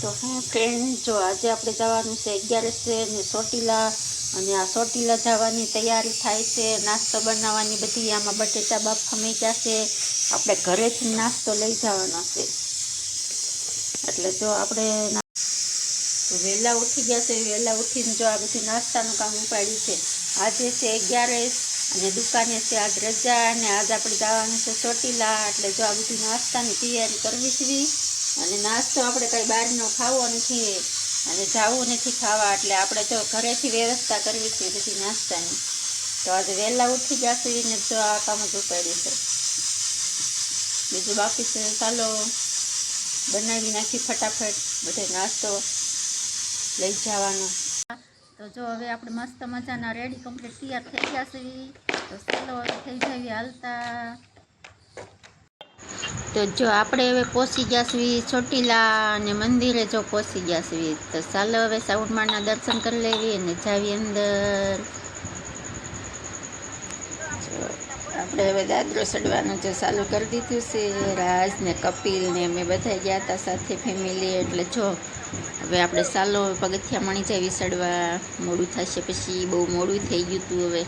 તો હું ફ્રેન્ડ જો આજે આપણે જવાનું છે અગિયારસે ને ચોટીલા અને આ ચોટીલા જવાની તૈયારી થાય છે, નાસ્તો બનાવવાની બધી, આમાં બટેટા બાફા મૂક્યા છે, આપણે ઘરેથી નાસ્તો લઈ જવાનો છે. એટલે જો આપણે વહેલા ઉઠી ગયા છે વહેલા ઉઠીને જો આ બધું નાસ્તાનું કામ ઉપાડ્યું છે. આજે છે અગિયારસ અને દુકાને છે આજ રજા, અને આજ આપણે જવાનું છે ચોટીલા એટલે જો આ બધી નાસ્તાની તૈયારી કરવી છે અને નાસ્તો આપણે કંઈ બહારનો ખાવો નથી અને જાવું નથી ખાવા, એટલે આપણે તો ઘરેથી વ્યવસ્થા કરવી છે બધી નાસ્તાની. તો આજે વહેલા ઉઠી જશે ને જો આ કામ જ ઉપાડ્યું છે. બીજું બાકી છે, ચાલો બનાવી નાખી ફટાફટ બધે નાસ્તો લઈ જવાનો. તો જો હવે આપણે મસ્ત મજાના રેડી કમ્પ્લીટ તૈયાર થઈ ગયા તો ચાલો હવે થઈ જઈએ હાલતા. તો જો આપણે હવે પહોંચી જઈશું ચોટીલા અને મંદિરે જો પહોંચી જઈશું તો ચાલો હવે સાઉન્ડમાના દર્શન કરી લેવી અને જાવી અંદર. આપણે હવે દાદરો ચડવાનું જો ચાલુ કરી દીધું છે, રાજ ને કપિલ ને અમે બધા ગયા હતા સાથે ફેમિલી એટલે જો હવે આપણે ચાલો પગથિયા મણી જાય ચડવા મોડું થશે પછી બહુ મોડું થઈ ગયું હતું હવે,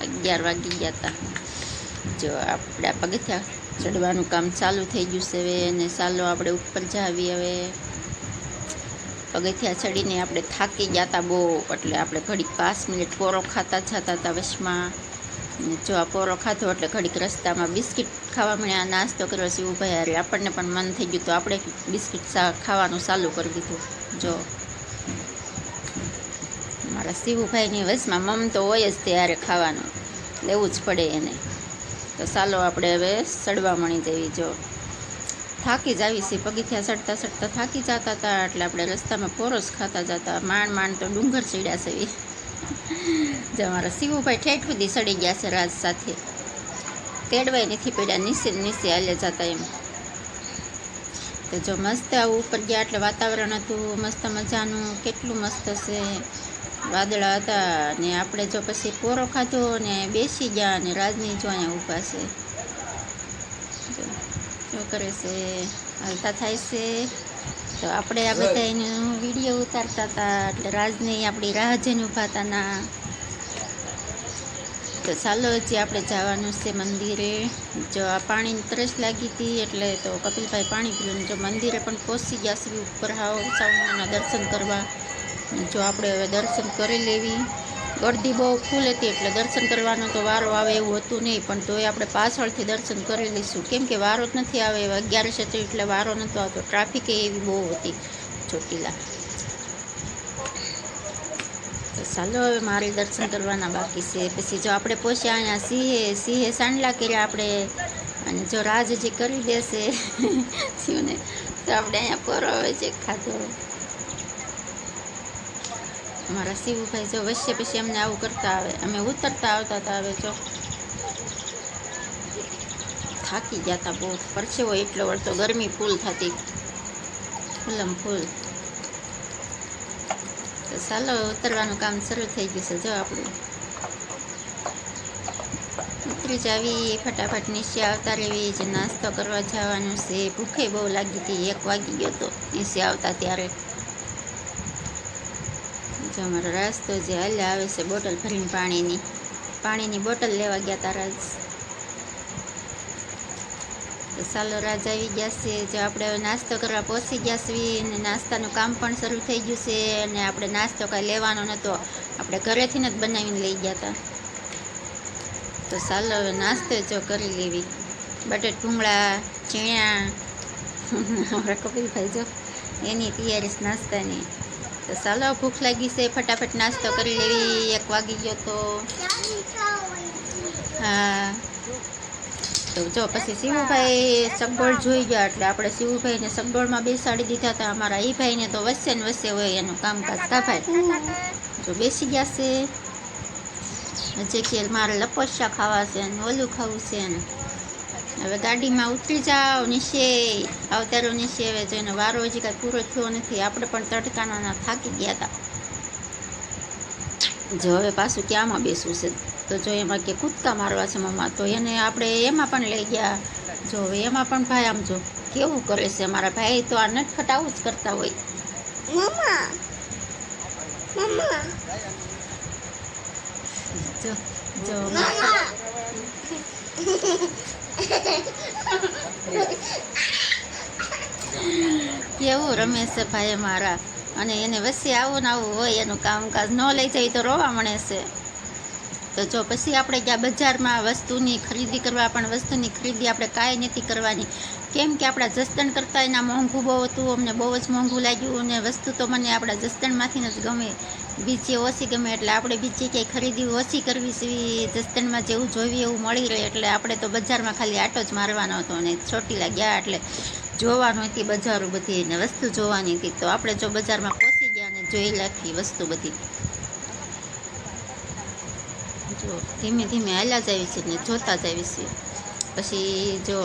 અગિયાર વાગી ગયા હતા જો આપણા પગથિયા ચડવાનું કામ ચાલુ થઈ ગયું છે હવે અને ચાલો આપણે ઉપર જાવી હવે. પગથિયા ચડીને આપણે થાકી ગયા હતા બહુ, એટલે આપણે ઘડીક પાંચ મિનિટ પોરો ખાતા જતા હતા વશમાં. જો આ પોરો ખાધો એટલે ઘડીક રસ્તામાં બિસ્કિટ ખાવા મળ્યા, નાસ્તો કર્યો સિવું ભાઈ હારે આપણને પણ મન થઈ ગયું તો આપણે બિસ્કિટ ખાવાનું ચાલુ કરી દીધું. જો. મારા શિવુભાઈની વસમાં મમ તો હોય જ ત્યારે ખાવાનું. લેવું જ પડે એને. તો ચાલો આપણે હવે સડવા મણી દેવી જો થાકી જ આવી છે, પગથિયા ચડતા ચડતા થાકી જતા હતા, એટલે આપણે રસ્તામાં પોરસ ખાતા જતા. માંડ માંડ તો ડુંગર ચડ્યા છે જે અમારા શિવુભાઈ ઠેઠ સુધી સડી ગયા છે રાજ સાથે. તેડવાય નથી પડ્યા, નીચે નીચે હાલે જતા એમ. તો જો મસ્ત આવું ઉપર ગયા, એટલે વાતાવરણ હતું, મસ્ત મજાનું, કેટલું મસ્ત છે. વાદળા હતા ને આપણે જો પછી પોરો ખાધો ને બેસી ગયા અને રાજની જો અહીંયા ઊભા છે. જો શું કરે છે હાલતા થાય છે. તો આપણે આ બધા એનો વીડિયો ઉતારતા હતા એટલે રાજની આપણી રાહ જઈને ઊભા હતા ના. તો ચાલો હજી આપણે જવાનું છે મંદિરે. જો આ પાણીની તરસ લાગી હતી એટલે તો કપિલભાઈ પાણી પીવું જો મંદિરે પણ પહોંચી ગયા છે. ઉપર હાવ સૌના દર્શન કરવા. જો આપણે હવે દર્શન કરી લેવી. ગરદી બહુ ફૂલ હતી એટલે દર્શન કરવાનો તો વારો આવે એવું હતું નહીં, પણ તોય આપણે પાછળથી દર્શન કરી લઈશું. કેમ કે વારો જ નથી આવે અગિયાર હતી એટલે વારો નહોતો આવતો. ટ્રાફિક એવી બહુ હતી ચોટીલા. તો ચાલો હવે મારે દર્શન કરવાના બાકી છે. પછી જો આપણે પહોંચ્યા અહીંયા સિંહે સિંહે સાંડલા કર્યા આપણે. અને જો રાજ જે કરી દેશે, શિવને, તો આપણે અહીંયા પરો હવે છે ખાધો. અમારા શિવભાઈ જો વચ્ચે પછી અમને આવું કરતા આવે. અમે ઉતરતા આવતા હતા હવે જો. થાકી ગયા હતા બહુ. પરસેવો એટલો વળતો ગરમી ફૂલ થતી. ફૂલમ ફૂલ. તો ચાલો, ઉતરવાનું કામ શરૂ થઈ ગયું છે જો આપણું. ઉતરી જાવી, ફટાફટ નીચે આવતા રહેવી જે નાસ્તો કરવા જવાનું છે. ભૂખે બહુ લાગી હતી, એક વાગી ગયો તો. નીચે આવતા ત્યારે. જો અમારો રસ્તો જે હાલ્યા આવે છે બોટલ ભરીને પાણીની પાણીની બોટલ લેવા ગયા હતા રાજ. તો ચાલો રાજ આવી ગયા છે, જો આપણે હવે નાસ્તો કરવા પહોંચી ગયા છીએ અને નાસ્તાનું કામ પણ શરૂ થઈ ગયું છે અને આપણે નાસ્તો કાંઈ લેવાનો નહોતો આપણે ઘરેથી જ બનાવીને લઈ ગયા હતા તો ચાલો હવે નાસ્તો જો કરી લેવી. બટેટ ભૂંગળા, ચીણા આપણે કપિલભાઈ જો, એની તૈયારી નાસ્તાની. તો ચાલો, ભૂખ લાગી છે, ફટાફટ નાસ્તો કરી લેવી. એક વાગી ગયો તો. હા. તો જો, પછી શિવુભાઈ સગવડ જોઈ ગયા, એટલે આપણે શિવુભાઈને સગવડમાં બેસાડી દીધા હતા. અમારા એ ભાઈને તો વચ્ચે ને વચ્ચે હોય એનું કામકાજ. કાપાય જો બેસી ગયા છે. જે કે મારે લપોસ્યા ખાવા છે ને ઓલું ખાવું છે ને. હવે ગાડીમાં ઉતરી જાઓ નિશે અવતારો નિશે હવે જોઈને વારો હજી કાંઈ પૂરો થયો નથી. આપણે પણ તડકાના થાકી ગયા હતા જો હવે પાછું ક્યાંમાં બેસવું છે? તો જો એમાં કે કૂદકા મારવા છે મમ્મા તો એને આપણે એમાં પણ લઈ ગયા. જો હવે એમાં પણ ભાઈ આમ જો કેવું કરે છે? મારા ભાઈ તો આ નટખટ આવું જ કરતા હોય. જો જો. કેવું રમે છે ભાઈ મારા. અને એને વચ્ચે આવું ને આવું હોય, એનું કામકાજ ન લઈ જાય તો રોવા મળે છે. તો જો પછી આપણે ત્યાં બજારમાં વસ્તુની ખરીદી કરવા, પણ વસ્તુની ખરીદી આપણે કાંઈ નથી કરવાની. કેમ કે આપણા જસદણ કરતાં એના મોંઘું બહુ હતું, અમને બહુ જ મોંઘું લાગ્યું અને વસ્તુ તો મને આપણા જસદણમાંથી જ ગમે. બીજી ઓછી ગમે એટલે આપણે બીજી ક્યાંય ખરીદી ઓછી કરવી છે જસદણમાં જેવું જોઈએ એવું મળી રહે એટલે આપણે તો બજારમાં ખાલી આટો જ મારવાનો હતો અને ચોટીલા ગયા એટલે જોવાનું હતી બજારો બધી ને વસ્તુ જોવાની હતી. તો આપણે જો બજારમાં પહોંચી ગયા અને જોઈ નાખી વસ્તુ બધી. જો ધીમે ધીમે હાલ્યા જ આવી છે ને જોતા જ આવી છે પછી જો